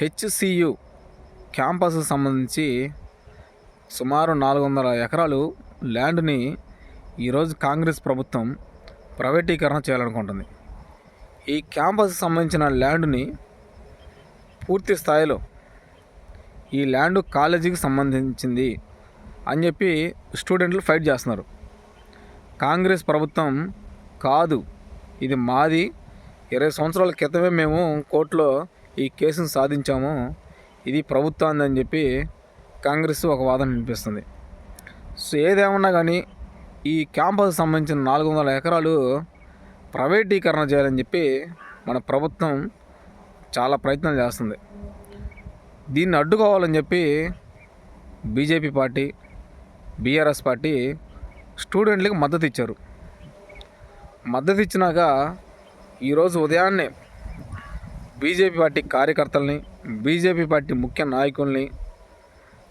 HCU క్యాంపస్కు సంబంధించి సుమారు నాలుగు వందల ఎకరాలు ల్యాండ్ని ఈరోజు కాంగ్రెస్ ప్రభుత్వం ప్రైవేటీకరణ చేయాలనుకుంటుంది. ఈ క్యాంపస్కి సంబంధించిన ల్యాండ్ని పూర్తి స్థాయిలో ఈ ల్యాండ్ కాలేజీకి సంబంధించింది అని చెప్పి స్టూడెంట్లు ఫైట్ చేస్తున్నారు. కాంగ్రెస్ ప్రభుత్వం కాదు ఇది మాది. ఇరవై సంవత్సరాల క్రితమే మేము కోర్టులో ఈ కేసును సాధించాము. ఇది ప్రభుత్వాన్ని అని చెప్పి కాంగ్రెస్ ఒక వాదన వినిపిస్తుంది. సో ఏదేమన్నా కానీ ఈ క్యాంపస్ సంబంధించిన నాలుగు వందల ఎకరాలు ప్రైవేటీకరణ చేయాలని చెప్పి మన ప్రభుత్వం చాలా ప్రయత్నం చేస్తుంది. దీన్ని అడ్డుకోవాలని చెప్పి బీజేపీ పార్టీ బీఆర్ఎస్ పార్టీ స్టూడెంట్లకు మద్దతు ఇచ్చారు. మద్దతు ఇచ్చినాక ఈరోజు ఉదయాన్నే బీజేపీ పార్టీ కార్యకర్తల్ని బీజేపీ పార్టీ ముఖ్య నాయకుల్ని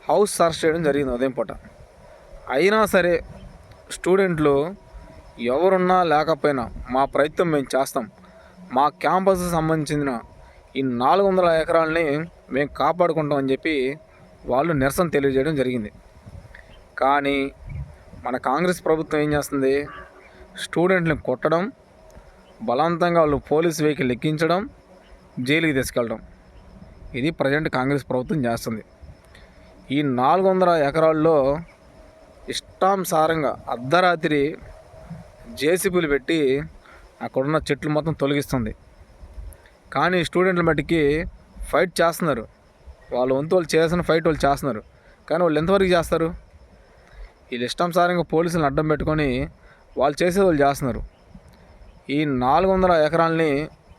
హౌస్ సర్చ్ చేయడం జరిగింది ఉదయం పూట. అయినా సరే స్టూడెంట్లు ఎవరున్నా లేకపోయినా మా ప్రయత్నం మేము చేస్తాం. మా క్యాంపస్ సంబంధించిన ఈ నాలుగు వందల ఎకరాలని మేము కాపాడుకుంటాం అని చెప్పి వాళ్ళు నిరసన తెలియజేయడం జరిగింది. కానీ మన కాంగ్రెస్ ప్రభుత్వం ఏం చేస్తుంది? స్టూడెంట్ని కొట్టడం బలవంతంగా వాళ్ళు పోలీస్ వెహికల్ ఎక్కించడం జైలుకి తీసుకెళ్ళడం ఇది ప్రజెంట్ కాంగ్రెస్ ప్రభుత్వం చేస్తుంది. ఈ నాలుగు వందల ఎకరాల్లో ఇష్టానుసారంగా అర్ధరాత్రి జేసీబీలు పెట్టి అక్కడున్న చెట్లు మొత్తం తొలగిస్తుంది. కానీ స్టూడెంట్ల మట్టికి ఫైట్ చేస్తున్నారు. వాళ్ళ వంతు వాళ్ళు చేసిన ఫైట్ వాళ్ళు చేస్తున్నారు. కానీ వాళ్ళు ఎంతవరకు చేస్తారు? వీళ్ళు ఇష్టానుసారంగా పోలీసులను అడ్డం పెట్టుకొని వాళ్ళు చేసేది వాళ్ళు చేస్తున్నారు. ఈ నాలుగు వందల ఎకరాలని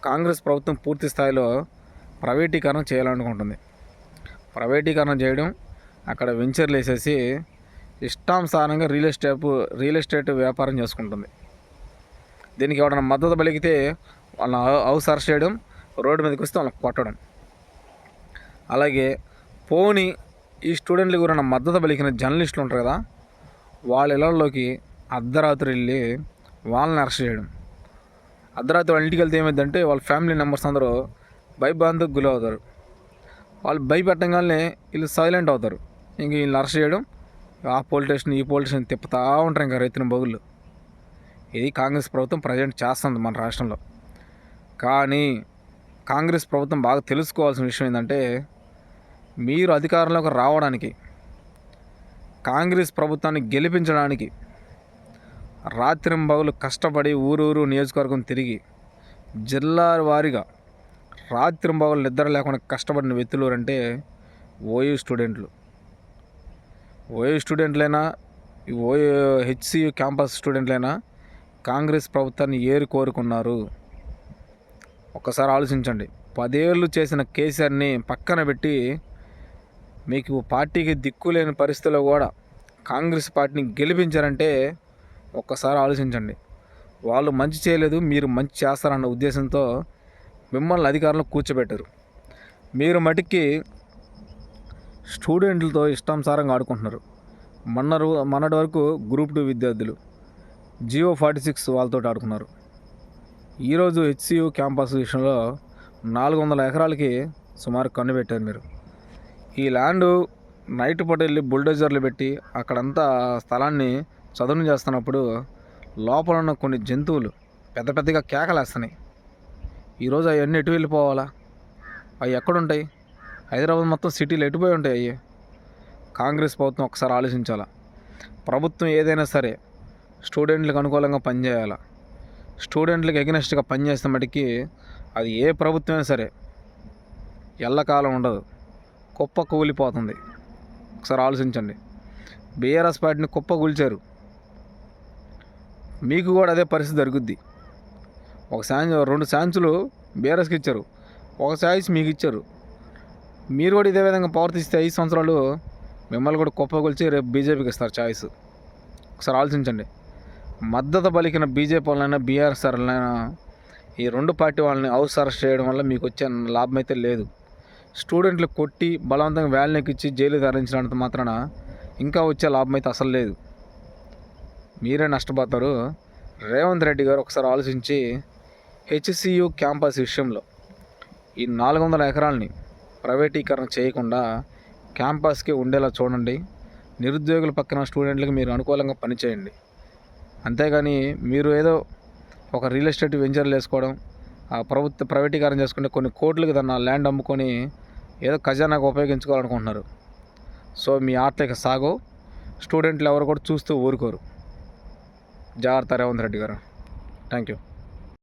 కాంగ్రెస్ ప్రభుత్వం పూర్తి స్థాయిలో ప్రైవేటీకరణ చేయాలనుకుంటుంది. ప్రైవేటీకరణ చేయడం అక్కడ వెంచర్లు వేసేసి ఇష్టానుసారంగా రియల్ ఎస్టేట్ రియల్ ఎస్టేట్ వ్యాపారం చేసుకుంటుంది. దీనికి ఎవరైనా మద్దతు పలికితే వాళ్ళని హౌస్ అరెస్ట్ చేయడం రోడ్డు మీదకి వస్తే వాళ్ళని కొట్టడం. అలాగే పోని ఈ స్టూడెంట్లకు ఎవరైనా మద్దతు పలికిన జర్నలిస్టులు ఉంటారు కదా వాళ్ళ ఇళ్ళలోకి అర్ధరాత్రి వెళ్ళి వాళ్ళని అరెస్ట్ చేయడం. అర్ధరాత్రి వాళ్ళ ఇంటికి వెళ్తే ఏమైందంటే వాళ్ళ ఫ్యామిలీ మెంబర్స్ అందరూ భయభ్రాంతికి గురవుతారు. వాళ్ళు భయపెట్టగానే వీళ్ళు సైలెంట్ అవుతారు. ఇంక వీళ్ళని అరెస్ట్ చేయడం ఆ పోలీస్ స్టేషన్ ఈ పోలీస్ స్టేషన్ తిప్పుతూ ఉంటారు ఇంకా రైతుల బొగులు ఇది కాంగ్రెస్ ప్రభుత్వం ప్రజెంట్ చేస్తుంది మన రాష్ట్రంలో. కానీ కాంగ్రెస్ ప్రభుత్వం బాగా తెలుసుకోవాల్సిన విషయం ఏంటంటే మీరు అధికారంలోకి రావడానికి కాంగ్రెస్ ప్రభుత్వాన్ని గెలిపించడానికి రాత్రింబగలు కష్టపడి ఊరూరు నియోజకవర్గం తిరిగి జిల్లా వారీగా రాత్రింబగులు నిద్ర లేకుండా కష్టపడిన వ్యక్తులు అంటే ఓయూ స్టూడెంట్లు. ఓయూ స్టూడెంట్లైనా ఈ ఓయూ హెచ్సియు క్యాంపస్ స్టూడెంట్లైనా కాంగ్రెస్ ప్రభుత్వాన్ని ఏరు కోరుకున్నారు. ఒక్కసారి ఆలోచించండి. పదేళ్ళు చేసిన కేసీఆర్ని పక్కన పెట్టి మీకు పార్టీకి దిక్కు లేని కూడా కాంగ్రెస్ పార్టీని గెలిపించారంటే ఒక్కసారి ఆలోచించండి. వాళ్ళు మంచి చేయలేదు మీరు మంచి చేస్తారన్న ఉద్దేశంతో మిమ్మల్ని అధికారంలో కూర్చోబెట్టారు. మీరు మటుకి స్టూడెంట్లతో ఇష్టానుసారంగా ఆడుకుంటున్నారు. మొన్న మొన్నటి వరకు గ్రూప్ టూ విద్యార్థులు. జియో ఫార్టీ సిక్స్ వాళ్ళతో ఆడుకున్నారు. ఈరోజు హెచ్సియు క్యాంపస్ విషయంలో నాలుగు వందల ఎకరాలకి సుమారు కన్ను పెట్టారు మీరు. ఈ ల్యాండ్ నైట్ పూట వెళ్ళి బుల్డోజర్లు పెట్టి అక్కడంతా స్థలాన్ని చదును చేస్తున్నప్పుడు లోపల ఉన్న కొన్ని జంతువులు పెద్ద పెద్దగా కేకలేస్తున్నాయి. ఈరోజు అవన్నీ ఎటు వెళ్ళిపోవాలా? అవి ఎక్కడుంటాయి? హైదరాబాద్ మొత్తం సిటీలు ఎటుపోయి ఉంటాయి అవి కాంగ్రెస్ ప్రభుత్వం ఒకసారి ఆలోచించాలా? ప్రభుత్వం ఏదైనా సరే స్టూడెంట్లకు అనుకూలంగా పనిచేయాలా? స్టూడెంట్లకు ఎగనెస్ట్గా పనిచేస్తే మటుకి అది ఏ ప్రభుత్వమైనా సరే ఎల్లకాలం ఉండదు. కుప్ప కూలిపోతుంది. ఒకసారి ఆలోచించండి. బీఆర్ఎస్ పార్టీని కుప్ప కూల్చారు. మీకు కూడా అదే పరిస్థితి జరుగుద్ది. ఒక ఛాన్స్ రెండు ఛాన్సులు బీఆర్ఎస్కి ఇచ్చారు. ఒక ఛాయిస్ మీకు ఇచ్చారు. మీరు కూడా ఇదే విధంగా ప్రవర్తిస్తే ఐదు సంవత్సరాలు మిమ్మల్ని కూడా కుప్ప రేపు బీజేపీకి ఇస్తారు ఛాయిస్. ఒకసారి ఆలోచించండి. మద్దతు పలికిన బీజేపీ వాళ్ళైనా బీఆర్ఎస్ వాళ్ళైనా ఈ రెండు పార్టీ వాళ్ళని హౌస్ అరెస్ట్ చేయడం వల్ల మీకు వచ్చే లాభం అయితే లేదు. స్టూడెంట్లు కొట్టి బలవంతంగా వ్యాన్ ఇచ్చి జైలు తరలించినంత మాత్రాన ఇంకా వచ్చే లాభం అయితే అసలు లేదు. మీరే నష్టపోతారు. రేవంత్ రెడ్డి గారు ఒకసారి ఆలోచించి హెచ్సియు క్యాంపస్ విషయంలో ఈ నాలుగు వందల ఎకరాలని ప్రైవేటీకరణ చేయకుండా క్యాంపస్కి ఉండేలా చూడండి. నిరుద్యోగుల పక్కన స్టూడెంట్లకు మీరు అనుకూలంగా పనిచేయండి. అంతేగాని మీరు ఏదో ఒక రియల్ ఎస్టేట్ వెంచర్లు వేసుకోవడం ఆ ప్రభుత్వ ప్రైవేటీకరణ చేసుకుంటే కొన్ని కోట్లకి దాన్ని ల్యాండ్ అమ్ముకొని ఏదో ఖజానాకు ఉపయోగించుకోవాలనుకుంటున్నారు. సో మీ ఆటలు ఇక సాగో స్టూడెంట్లు ఎవరు కూడా చూస్తూ ఊరుకోరు. జాగ్రత్త రేవంత్ రెడ్డి గారు థ్యాంక్ యూ